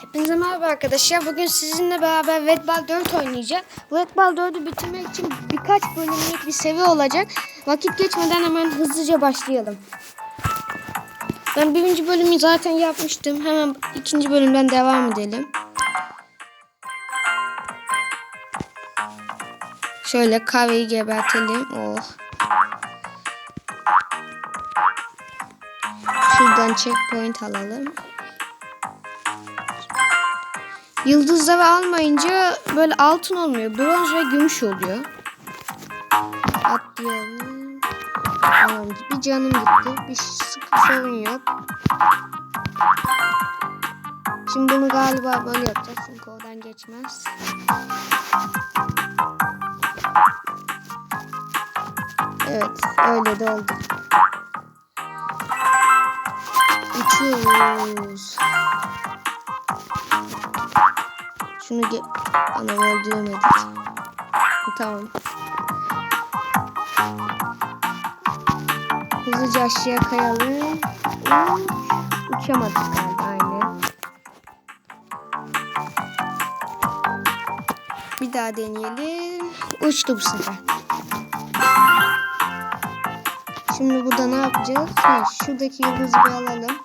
Hepinize merhaba arkadaşlar. Bugün sizinle beraber Red Ball 4 oynayacağız. Red Ball 4'ü bitirmek için birkaç bölümlük bir seviye olacak. Vakit geçmeden hemen hızlıca başlayalım. Ben birinci bölümü zaten yapmıştım. Hemen ikinci bölümden devam edelim. Şöyle kahveyi gebertelim. Oh. Şuradan checkpoint alalım. Yıldızları almayınca böyle altın olmuyor. Bronz ve gümüş oluyor. Atlayalım. Bir canım gitti. Bir sıkı sorun yok. Şimdi bunu galiba böyle yapacağız. Çünkü oradan geçmez. Evet. Öyle de oldu. Uçuyoruz. Şunu ge ana öldüremedik. Tamam. Hızlıca aşağıya kayalım. Uç. Uçamadık galiba aynen. Bir daha deneyelim. Uçtu bu sefer. Şimdi burada ne yapacağız? Ha, şuradaki yıldızı bir alalım.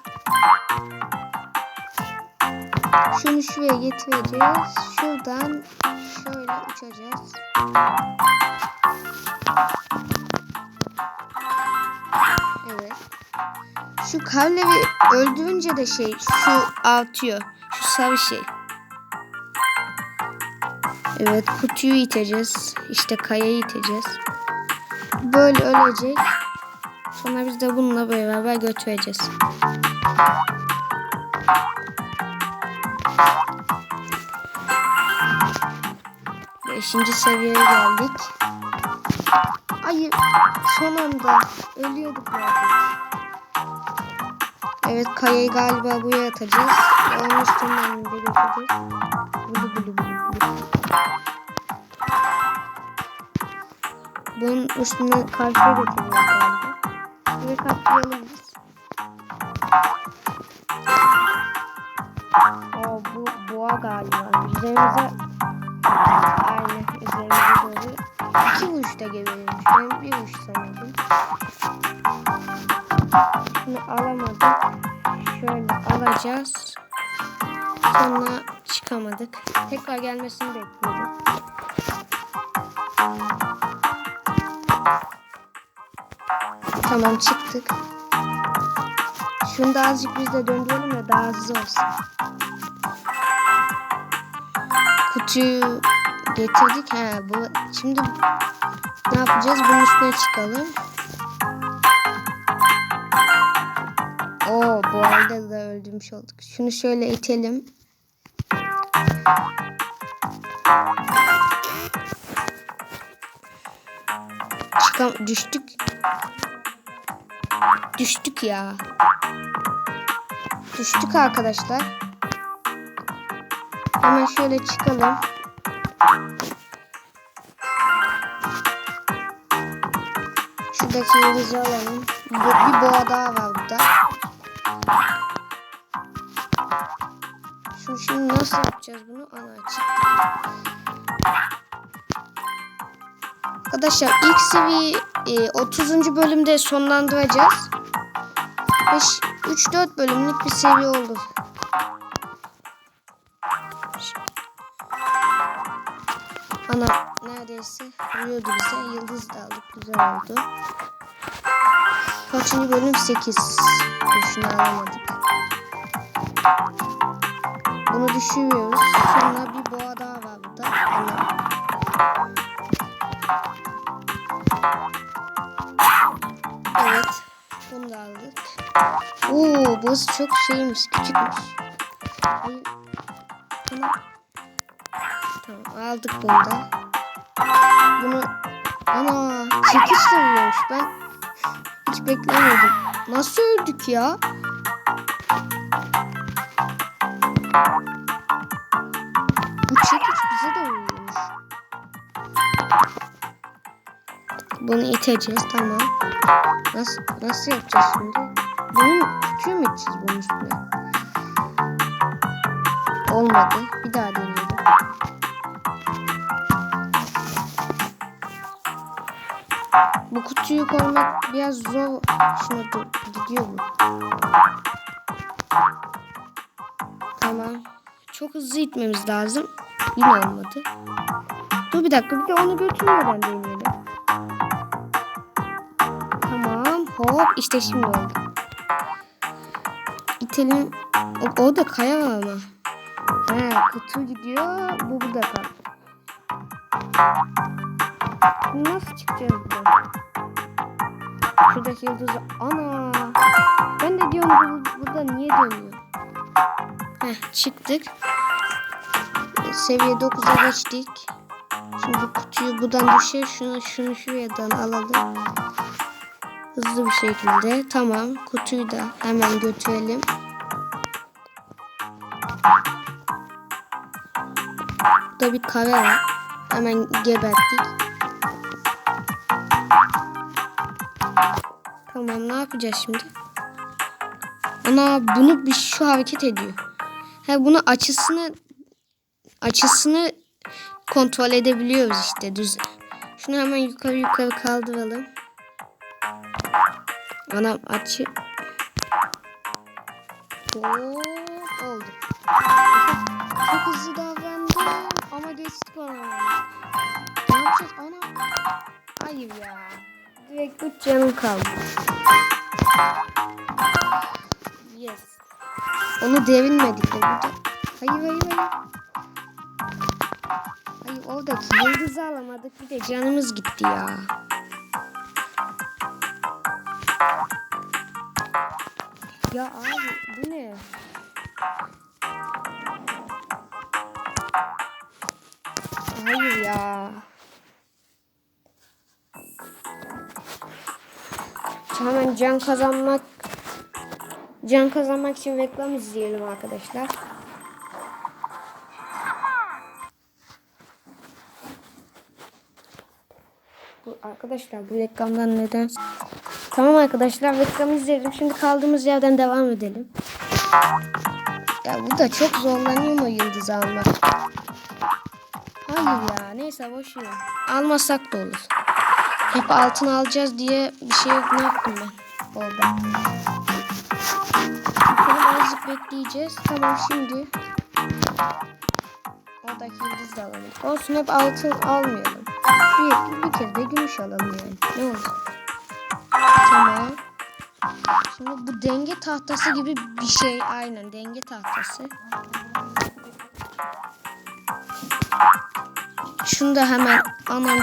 Şunu şuraya getireceğiz. Şuradan şöyle uçacağız. Evet. Şu kavlevi öldürünce de şey şu artıyor. Şu sarı şey. Evet kutuyu iteceğiz. İşte kayayı iteceğiz. Böyle ölecek. Sonra biz de bununla beraber götüreceğiz. Beşinci seviyeye geldik. Ay son anda ölüyorduk neredeyse. Evet kayayı galiba buraya atacağız. Onun üstünden de götüreceğiz. Bulu bulu bulu bulu. Bunun üstünden karşıya götürüyoruz galiba. Ve katlayalım biz. Boğa galiba. Üzerimize Aynen üzerimize doğru. İki uçta geberiyormuş. Ben bir uç sanıyordum. Şunu alamadık. Şöyle alacağız. Sonra çıkamadık. Tekrar gelmesini bekliyorum. Tamam çıktık. Şunu da azıcık biz de döndürelim de daha hızlı olsun. Kutuyu getirdik. Ha bu şimdi ne yapacağız? Bunun üstüne çıkalım. Oo bu arada da öldürmüş olduk. Şunu şöyle itelim. Çıkam düştük. Düştük ya. Düştük arkadaşlar. Hemen şöyle çıkalım. Şuradaki yıldızı alalım. Bir boğa daha var burada. Şimdi, şimdi nasıl yapacağız bunu? Ana çıktı. Arkadaşlar ilk seviye e, 30. bölümde sonlandıracağız. 3-4 bölümlük bir seviye oldu. Ana neredeyse vuruyordu bize. Yıldız da aldık. Güzel oldu. Kaçıncı bölüm? 8. Şunu alamadık. Bunu düşürüyoruz. Sonra bir boğa daha var burada. Ana. Evet. Bunu da aldık. Oo, burası çok şeymiş, küçükmüş. Tamam, aldık bunu da. Bunu ana çekiçle vuruyormuş. Ben hiç beklemiyordum. Nasıl öldük ya? Bu çekiç bize de vuruyormuş. Bunu iteceğiz tamam. Nasıl nasıl yapacağız şimdi? Bunu küçüğü mü iteceğiz bunun üstüne? olmadı. Bir daha deneyelim. Bu kutuyu koymak biraz zor. Şuna dur. Gidiyor bu. Tamam. Çok hızlı gitmemiz lazım. Yine olmadı. Dur bir dakika bir de onu götürmeden deneyelim. Tamam. Hop işte şimdi oldu. İtelim. O, o da kaya var ama. He, kutu gidiyor. Bu burada kal. Nasıl çıkacağız buradan? Şuradaki yıldızı. Ana. Ben de diyorum bu burada niye dönüyor? Heh, çıktık. Seviye 9'a geçtik. Şimdi kutuyu buradan düşür. Şunu şunu şuradan alalım. Hızlı bir şekilde. Tamam. Kutuyu da hemen götürelim. Burada bir kare var. Hemen geberttik. Tamam ne yapacağız şimdi? Ana bunu bir şu hareket ediyor. Ha bunu açısını açısını kontrol edebiliyoruz işte düz. Şunu hemen yukarı yukarı kaldıralım. Anam açı. Hop, oldu. Çok hızlı davrandı ama geçtik onu. Ne yapacağız? Ana. Hayır ya. Direkt 3 canım kaldı. Yes. Onu devinmedik de burada. Hayır hayır hayır. Hayır oradaki yıldızı alamadık bir de canımız gitti ya. Ya abi bu ne? Hayır ya. Hemen can kazanmak can kazanmak için reklam izleyelim arkadaşlar. Bu arkadaşlar bu reklamdan neden? Tamam arkadaşlar reklam izleyelim. Şimdi kaldığımız yerden devam edelim. Ya bu da çok zorlanıyor mu yıldız almak? Hayır ya neyse boş ver. Almasak da olur. Hep altın alacağız diye bir şey yok. Ne yaptım ben? Bakalım azıcık bekleyeceğiz. Tamam şimdi. Oradaki yıldız da alalım. Olsun hep altın almayalım. Bir, bir kere de gümüş alalım yani. Ne olur. Tamam. Şimdi bu denge tahtası gibi bir şey. Aynen denge tahtası. Şunu da hemen aman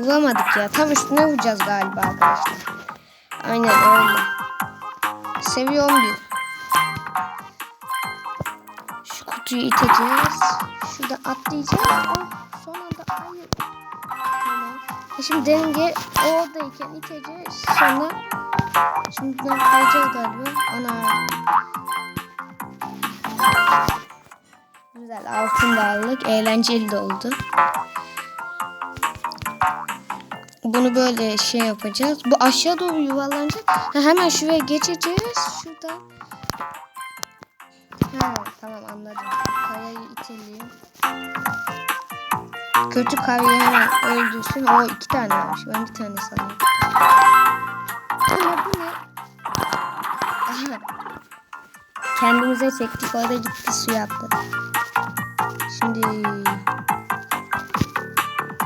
vuramadık ya. Tam üstüne vuracağız galiba arkadaşlar. Aynen öyle. Seviye 11. Şu kutuyu iteceğiz. Şurada atlayacağız. Oh, son anda hayır. Tamam. E şimdi denge oradayken iteceğiz. Sonra şimdi buradan kayacağız galiba. Ana. Güzel altın da aldık. Eğlenceli de oldu. Bunu böyle şey yapacağız. Bu aşağı doğru yuvarlanacak. Ha, hemen şuraya geçeceğiz. Şuradan. Ha, tamam anladım. Kayayı itelim. Kötü kayayı hemen öldürsün. O iki tane varmış. Ben bir tane sanıyorum. Ama bu ne? Aha. Kendimize çektik. Orada gitti suya attı. Şimdi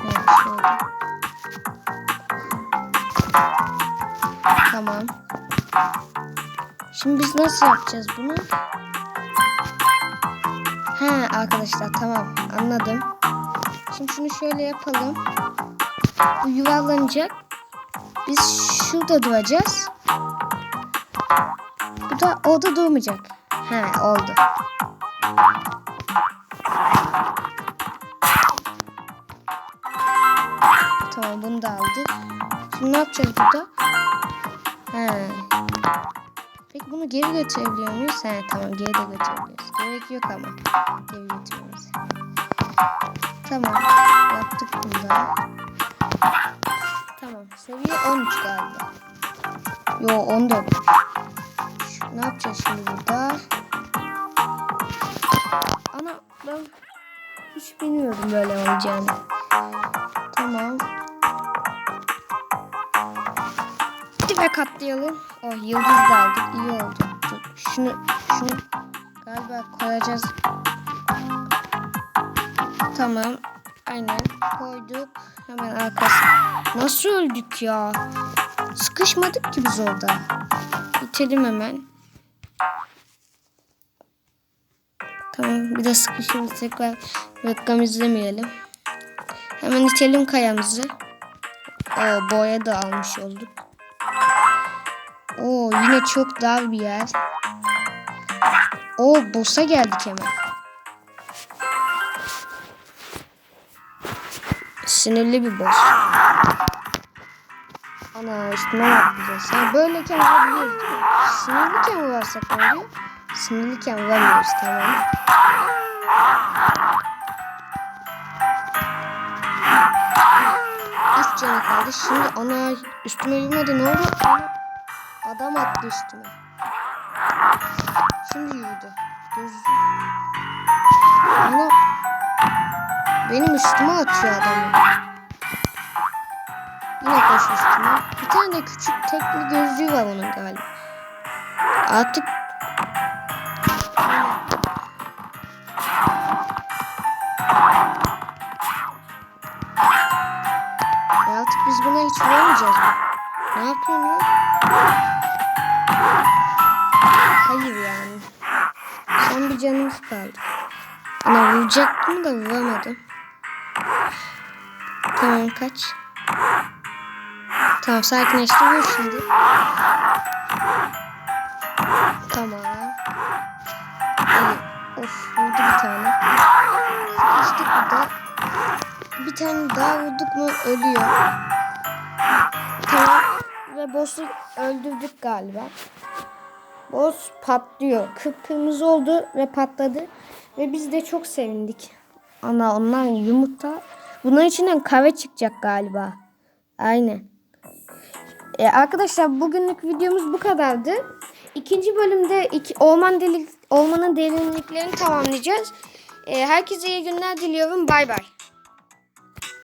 evet, şöyle. Tamam. Şimdi biz nasıl yapacağız bunu? He arkadaşlar tamam anladım. Şimdi şunu şöyle yapalım. Bu yuvarlanacak. Biz şurada duracağız. Bu da orada durmayacak. He oldu. Tamam bunu da aldık. Şimdi ne yapacağız burada? He. Peki bunu geri götürebiliyor muyuz? He tamam geri de götürebiliyoruz. Gerek yok ama geri götürmemiz. Tamam yaptık bunu da. Tamam seviye 13 galiba. Yo 14. Şu, ne yapacağız şimdi burada? Ana ben hiç bilmiyordum böyle olacağını. Tamam. Dibe katlayalım. Oh yıldız da aldık. İyi oldu. Şunu, şunu galiba koyacağız. Tamam. Aynen koyduk. Hemen arkası. Nasıl öldük ya? Sıkışmadık ki biz orada. İtelim hemen. Tamam bir de sıkışırız tekrar reklam izlemeyelim. Hemen itelim kayamızı. Oo, boya da almış olduk. Oo yine çok dar bir yer. Oo boss'a geldik hemen. Sinirli bir boss. Ana üstüne atlayacağız. Ha, böyleyken vurabiliyoruz? Sinirliyken vurarsak ne oluyor? Sinirliyken vuramıyoruz tamam. Üç canı kaldı. Şimdi ana üstüme yürümedi ne oldu? Ana, adam attı üstüme. Şimdi yürüdü. Gözü. Ana benim üstüme atıyor adamı. Yine koş üstüme. Bir tane de küçük tek bir gözlüğü var onun galiba. Artık Ya artık biz buna hiç vuramayacağız mı? Ne yapıyorsun? Hayır yani. Son bir canımız kaldı. Ana vuracaktım da vuramadım. Tamam kaç. Tamam sakinleşti vur şimdi. Tamam. İyi. Of vurdu bir tane. Sıkıştık bir de. Bir tane daha vurduk mu ölüyor. Ve boss'u öldürdük galiba. Boss patlıyor. Kıpkırmızı oldu ve patladı. Ve biz de çok sevindik. Ana onlar yumurta. Bunun içinden kahve çıkacak galiba. Aynen. E, arkadaşlar bugünlük videomuz bu kadardı. İkinci bölümde iki, orman delik, ormanın derinliklerini tamamlayacağız. E, herkese iyi günler diliyorum. Bay bay.